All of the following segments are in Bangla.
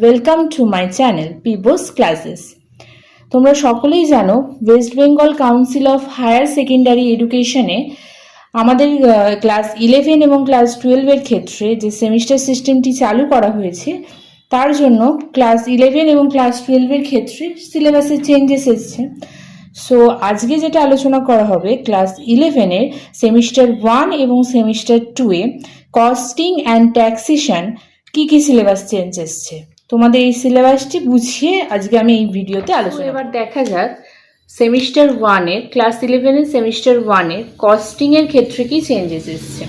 ওয়েলকাম টু মাই চ্যানেল পিবোস ক্লাসেস তোমরা সকলেই জানো West Bengal council of higher secondary এডুকেশনে আমাদের ক্লাস ইলেভেন এবং ক্লাস টুয়েলভের ক্ষেত্রে যে সেমিস্টার সিস্টেমটি চালু করা হয়েছে, তার জন্য ক্লাস ইলেভেন এবং ক্লাস টুয়েলভের ক্ষেত্রে সিলেবাসে চেঞ্জেস এসছে। সো আজকে যেটা আলোচনা করা হবে ক্লাস ইলেভেনের সেমিস্টার ওয়ান এবং সেমিস্টার টুয়ে কস্টিং অ্যান্ড ট্যাক্সেশন কি কি সিলেবাস চেঞ্জ এসছে। তোমাদের এই সিলেবাসটি বুঝিয়ে আজকে আমি এই ভিডিওতে আলোচনা এবার দেখা যাক সেমিস্টার ওয়ানের ক্লাস ইলেভেনের সেমিস্টার ওয়ানের কস্টিংয়ের ক্ষেত্রে কি চেঞ্জেস এসছে?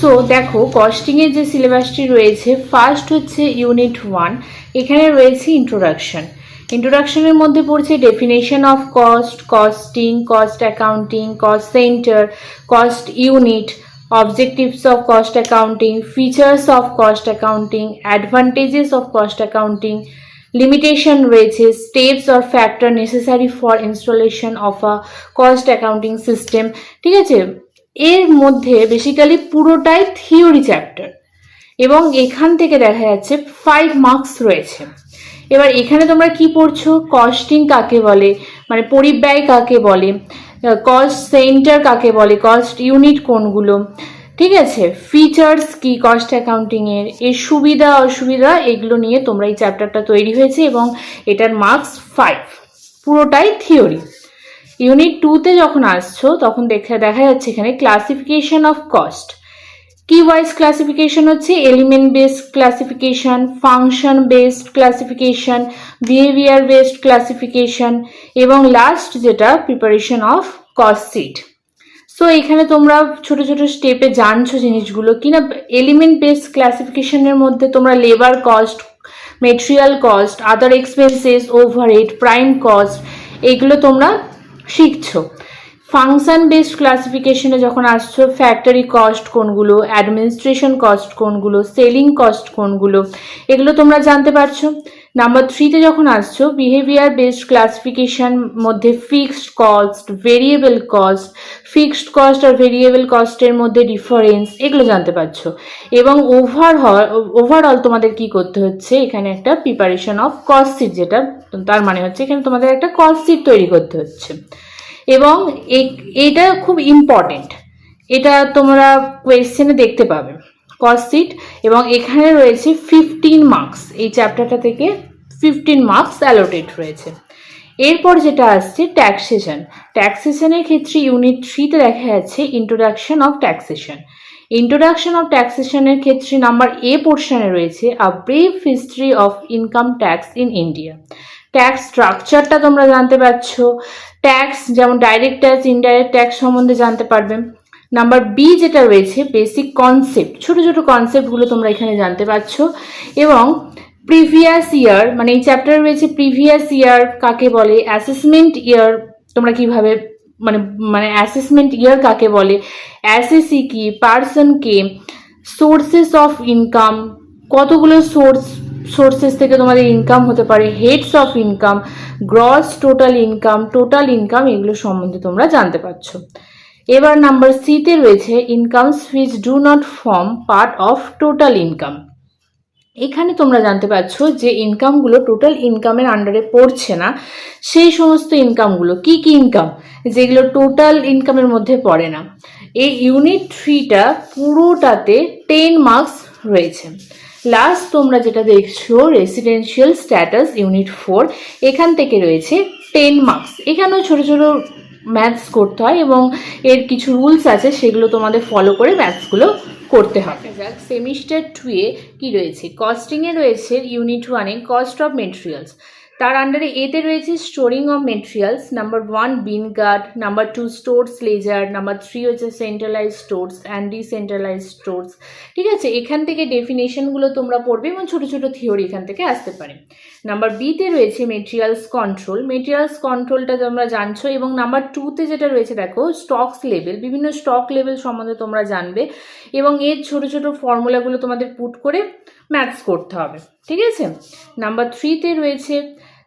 সো দেখো কস্টিংয়ের যে সিলেবাসটি রয়েছে ফার্স্ট হচ্ছে ইউনিট ওয়ান এখানে রয়েছে ইন্ট্রোডাকশন ইন্ট্রোডাকশনের মধ্যে পড়ছে definition of cost costing cost accounting cost centre cost unit objectives of cost accounting features of cost accounting advantages of cost accounting limitation রয়েছে steps or factor necessary for installation of a cost accounting system ঠিক আছে এর মধ্যে বেসিক্যালি পুরোটাই থিওরি চ্যাপ্টার এবং এখান থেকে দেখা যাচ্ছে ফাইভ মার্কস রয়েছে এবার এখানে তোমরা কি পড়ছো কস্টিং কাকে বলে মানে পরিব্যয় কাকে বলে কস্ট সেন্টার কাকে বলে? কস্ট ইউনিট কোনগুলো? ঠিক আছে? ফিচার্স কি? কস্ট অ্যাকাউন্টিংয়ের এর? সুবিধা, অসুবিধা? এগুলো নিয়ে তোমরা এই চ্যাপ্টারটা তৈরি হয়েছে এবং এটার মার্কস ফাইভ পুরোটাই থিওরি ইউনিট টুতে যখন আসছো, তখন দেখে, দেখা যাচ্ছে এখানে ক্লাসিফিকেশন অফ কস্ট কি ওয়াইজ ক্লাসিফিকেশন হচ্ছে element based classification function based classification behaviour based classification এবং লাস্ট যেটা preparation of cost sheet so এখানে তোমরা ছোট ছোট স্টেপে জানছো জিনিসগুলো কিনা এলিমেন্ট বেসড ক্লাসিফিকেশনের মধ্যে তোমরা labour cost material cost other expenses overhead prime cost এগুলো তোমরা শিখছো। ফাংশন বেসড ক্লাসিফিকেশনে যখন আসছো ফ্যাক্টরি কস্ট কোনগুলো অ্যাডমিনিস্ট্রেশন কস্ট কোনগুলো সেলিং কস্ট কোনগুলো, এগুলো তোমরা জানতে পারছ। নাম্বার থ্রিতে যখন আসছো বিহেভিয়ার বেসড ক্লাসিফিকেশন মধ্যে fixed cost variable cost fixed cost আর ভেরিয়েবল কস্টের মধ্যে ডিফারেন্স এগুলো জানতে পারছ। এবং ওভারঅল ওভারঅল তোমাদের কি করতে হচ্ছে, এখানে একটা প্রিপারেশন অফ কস্ট সিট যেটা, তার মানে হচ্ছে এখানে তোমাদের একটা কস্ট সিট তৈরি করতে হচ্ছে। এবং এটা খুব ইম্পর্টেন্ট এটা তোমরা কোয়েশ্চেনে দেখতে পাবে। কস্ট সিট এবং এখানে রয়েছে ফিফটিন মার্কস এই চ্যাপ্টারটা থেকে ফিফটিন মার্কস অ্যালোটেড রয়েছে। এরপর যেটা আসছে ট্যাক্সেশন ট্যাক্সেশনের ক্ষেত্রে ইউনিট থ্রিতে দেখা যাচ্ছে introduction of taxation introduction of ট্যাক্সেশনের ক্ষেত্রে নাম্বার এ পোর্শনে রয়েছে a brief history of income tax in India tax স্ট্রাকচারটা তোমরা জানতে পারছ। ট্যাক্স যেমন ডাইরেক্ট ট্যাক্স ইনডাইরেক্ট ট্যাক্স সম্বন্ধে জানতে পারবে। নাম্বার বি যেটা রয়েছে বেসিক কনসেপ্ট ছোট ছোট কনসেপ্টগুলো তোমরা এখানে জানতে পারছ। এবং প্রিভিয়াস ইয়ার মানে এই চ্যাপ্টারে রয়েছে প্রিভিয়াস ইয়ার কাকে বলে অ্যাসেসমেন্ট ইয়ার তোমরা কীভাবে মানে মানে অ্যাসেসমেন্ট ইয়ার কাকে বলে? অ্যাসেসি কি পার্সন কে সোর্সেস অফ ইনকাম কতগুলো সোর্স সোর্সেস থেকে তোমাদের ইনকাম হতে পারে? Heads of income gross total income total income এগুলো সম্বন্ধে তোমরা জানতে পারছ। এবার নাম্বার সিতে রয়েছে incomes which do not form part of total income এখানে তোমরা জানতে পারছ যে ইনকামগুলো টোটাল ইনকামের আন্ডারে পড়ছে না। সেই সমস্ত ইনকামগুলো কি কি ইনকাম যেগুলো টোটাল ইনকামের মধ্যে পড়ে না। এই ইউনিট থ্রিটা পুরোটাতে টেন মার্কস রয়েছে। লাস্ট তোমরা যেটা দেখছ রেসিডেন্সিয়াল স্ট্যাটাস ইউনিট ফোর এখান থেকে রয়েছে টেন মার্কস এখানেও ছোট ছোট ম্যাথস করতে হয় এবং এর কিছু রুলস আছে, সেগুলো তোমাদের ফলো করে ম্যাথসগুলো করতে হবে। যাক সেমিস্টার টুয়ে কি রয়েছে? কস্টিংয়ে রয়েছে ইউনিট ওয়ানে কস্ট অফ মেটেরিয়ালস তার আন্ডারে এতে রয়েছে storing of materials number one bin card number two stores ledger number three হচ্ছে centralise stores and decentralise stores ঠিক আছে? এখান থেকে ডেফিনেশনগুলো তোমরা পড়বে এবং ছোটো ছোটো থিওরি এখান থেকে আসতে পারে। নাম্বার বিতে রয়েছে মেটেরিয়ালস কন্ট্রোল মেটেরিয়ালস কন্ট্রোলটা তোমরা জানছো এবং নাম্বার টুতে যেটা রয়েছে দেখো স্টকস লেভেল বিভিন্ন স্টক লেভেল সম্বন্ধে তোমরা জানবে এবং এর ছোট ছোট ফর্মুলাগুলো তোমাদের পুট করে ম্যাথস করতে হবে, ঠিক আছে? নাম্বার থ্রিতে রয়েছে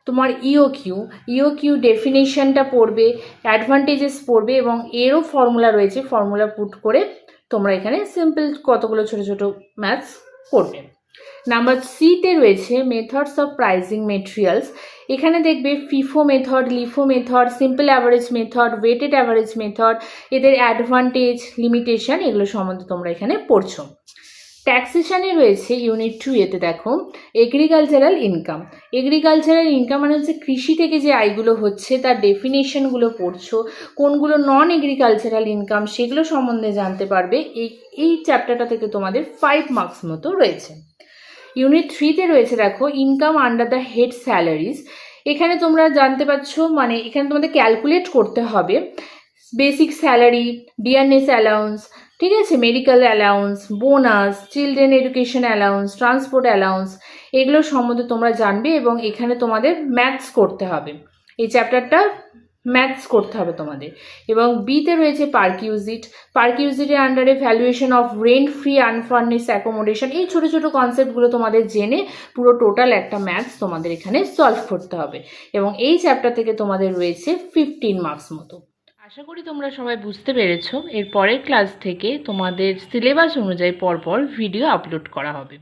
তোমার ইও কিউ ইও কিউ ডেফিনেশনটা পড়বে অ্যাডভান্টেজেস পড়বে এবং এরও ফর্মুলা রয়েছে ফর্মুলা পুট করে তোমরা এখানে সিম্পল কতগুলো ছোট ছোট ম্যাথস করবে। নাম্বার সিতে রয়েছে মেথডস অফ প্রাইজিং মেটেরিয়ালস এখানে দেখবে FIFO method LIFO method simple average method weighted average method এদের অ্যাডভান্টেজ লিমিটেশন এগুলো সম্বন্ধে তোমরা এখানে পড়ছো। ট্যাক্সেশনে রয়েছে ইউনিট টু এতে দেখো এগ্রিকালচারাল ইনকাম এগ্রিকালচারাল ইনকাম মানে হচ্ছে কৃষি থেকে যে আয়গুলো হচ্ছে, তার ডেফিনেশনগুলো পড়ছো, কোনগুলো নন এগ্রিকালচারাল ইনকাম সেগুলো সম্বন্ধে জানতে পারবে। এই এই চ্যাপ্টারটা থেকে তোমাদের ফাইভ মার্কস মতো রয়েছে। ইউনিট থ্রিতে রয়েছে দেখো income under the head salaries এখানে তোমরা জানতে পারছ মানে এখানে তোমাদের ক্যালকুলেট করতে হবে। বেসিক স্যালারি ডিয়ারনেস অ্যালাউন্স ঠিক আছে medical allowance bonus children education allowance transport allowance এগুলো সম্বন্ধে তোমরা জানবে এবং এখানে তোমাদের ম্যাথস করতে হবে। এই চ্যাপ্টারটা ম্যাথস করতে হবে তোমাদের। এবং বিতে রয়েছে পার্কিউজিট পার্কিউজিটের আন্ডারে valuation of rent free unfurnished accommodation এই ছোটো ছোটো কনসেপ্টগুলো তোমাদের জেনে পুরো টোটাল একটা ম্যাথস তোমাদের এখানে সলভ করতে হবে। এবং এই চ্যাপ্টার থেকে তোমাদের রয়েছে ফিফটিন মার্কস মতো। আশা করি তোমরা সবাই বুঝতে পেরেছ। এর পরের ক্লাস থেকে তোমাদের সিলেবাস অনুযায়ী পরপর ভিডিও আপলোড করা হবে।